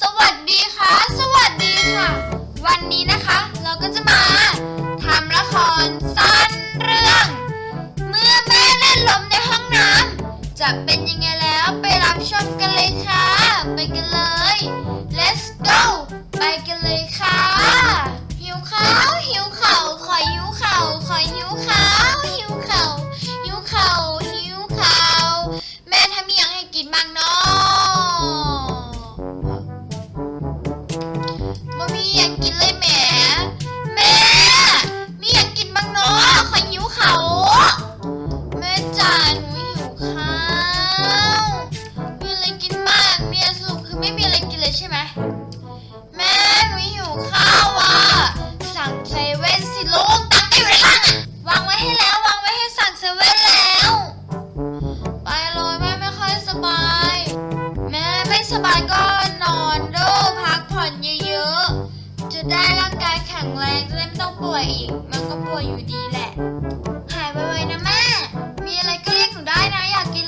สวัสดีค่ะ สวัสดีค่ะ วันนี้นะคะ เราก็จะมาทำละครสั้นเรื่อง เมื่อแม่เล่นล้มในห้องน้ำจะเป็นยังไงแล้วไปรับชมกันเลยค่ะ ไปกันเลย let's go ไปกันเลยค่ะ หิวข้าวหิวเข่าขอหิวเข่าขอหิวเข้า สบายก็นอนด้อพักผ่อนเยอะๆ จะได้ร่างกายแข็งแรงจะได้ไม่ต้องป่วยอีก มันก็ป่วยอยู่ดีแหละ หายไวๆนะแม่ มีอะไรก็เรียกหนูได้นะอยากกิน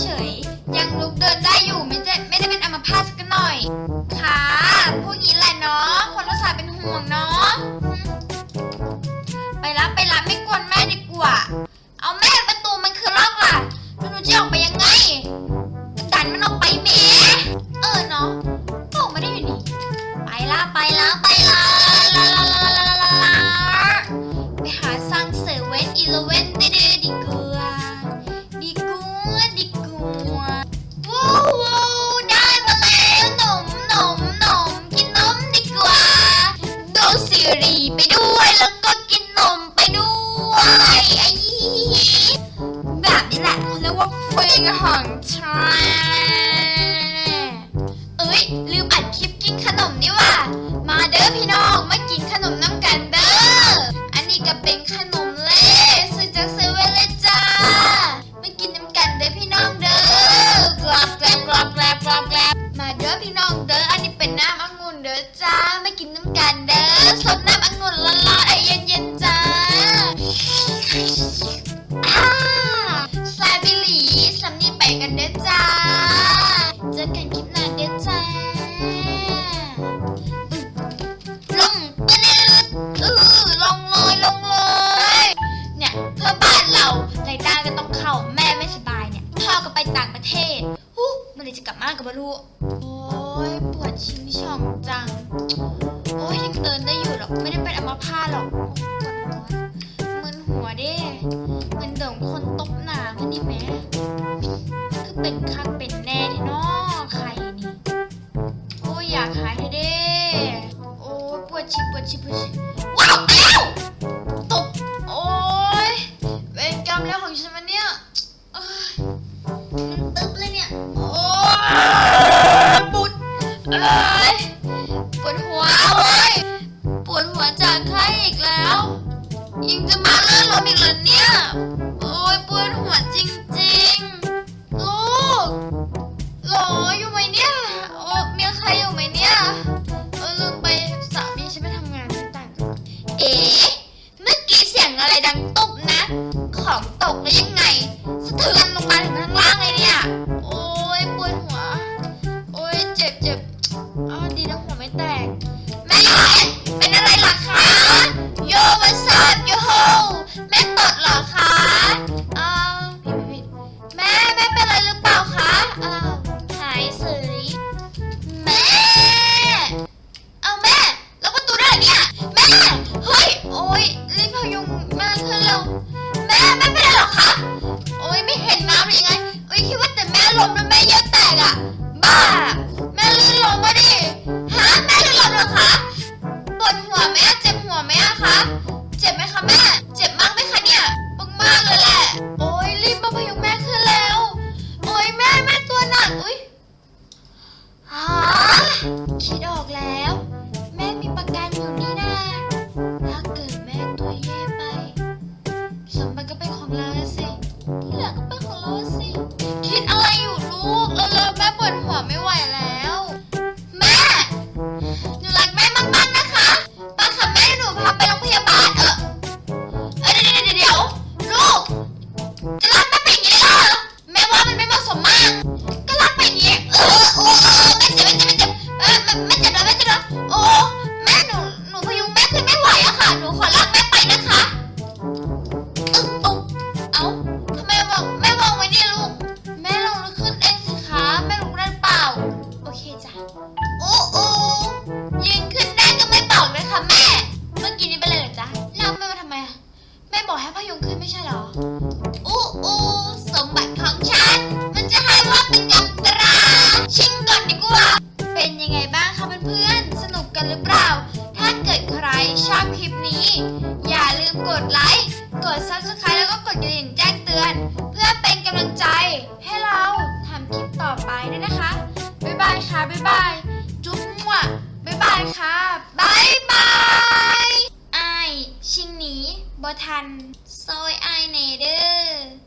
เฉยๆยังลุกเดิน รี่ไปด้วยแล้วก็กินนมไปด้วยไอ้แบบนี้แหละเรียกว่าเฟงห่างชา ซาบิลีสำนีไปกันเด้จ้า เจอกันคลิปหน้าเด้จ้าลงก็เนี่เออลงลอยลงลอยเนี่ยเพื่อบ้านเราไรต้าก็ต้องเข้าแม่ไม่สบายเนี่ยพ่อก็ไปต่างประเทศฮู้มันเลยจะกลับมากับบารูโอ้ยปวดชิงช่องจัง โอ้ยยังเดินได้อยู่หรอกไม่ได้เป็นอัมพาตหรอก คนตบหนามันนี่แม่ mi manía! ¡Ay, poder humano! าทำไมบอกแม่วางไว้เนี่ยลูก แม่ลองลุกขึ้นเองสิคะแม่ลุกได้เปล่า โอเคจ้ะโอ้โอ้ยืนขึ้นได้ก็ไม่บอกเลยค่ะแม่ เมื่อกี้นี้เป็นอะไรเหรอจ๊ะลากแม่มาทำไมอะแม่บอกให้พยุงขึ้นไม่ใช่เหรออู้อู้สมบัติของฉัน มันจะหายวับไปกับตราชิงก่อนดีกว่า เป็นยังไงบ้างคะเพื่อนๆสนุกกันหรือเปล่า ถ้าเกิดใครชอบคลิปนี้ คะบ๊ายบายค่ะบ๊ายบายจุ๊บมั่วบ๊ายบายค่ะบ๊ายบายไอายชิงหนีบ่ทันซอยไอายเนเดอร์